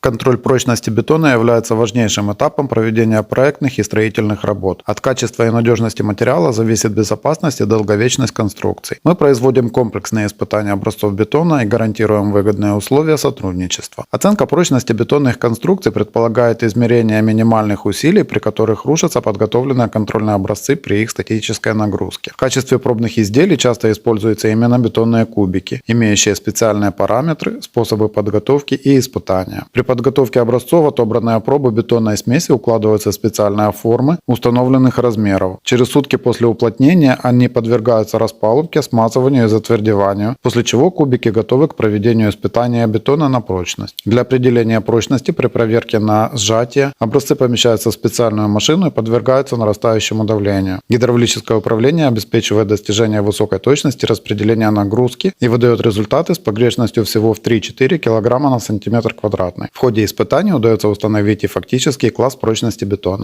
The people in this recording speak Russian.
Контроль прочности бетона является важнейшим этапом проведения проектных и строительных работ. От качества и надежности материала зависит безопасность и долговечность конструкций. Мы производим комплексные испытания образцов бетона и гарантируем выгодные условия сотрудничества. Оценка прочности бетонных конструкций предполагает измерение минимальных усилий, при которых рушатся подготовленные контрольные образцы при их статической нагрузке. В качестве пробных изделий часто используются именно бетонные кубики, имеющие специальные параметры, способы подготовки и испытания. При подготовке образцов отобранные пробы бетонной смеси укладываются в специальные формы установленных размеров. Через сутки после уплотнения они подвергаются распалубке, смазыванию и затвердеванию, после чего кубики готовы к проведению испытания бетона на прочность. Для определения прочности при проверке на сжатие образцы помещаются в специальную машину и подвергаются нарастающему давлению. Гидравлическое управление обеспечивает достижение высокой точности распределения нагрузки и выдает результаты с погрешностью всего в 3-4 кг на сантиметр квадратный. В ходе испытаний удается установить и фактический класс прочности бетона.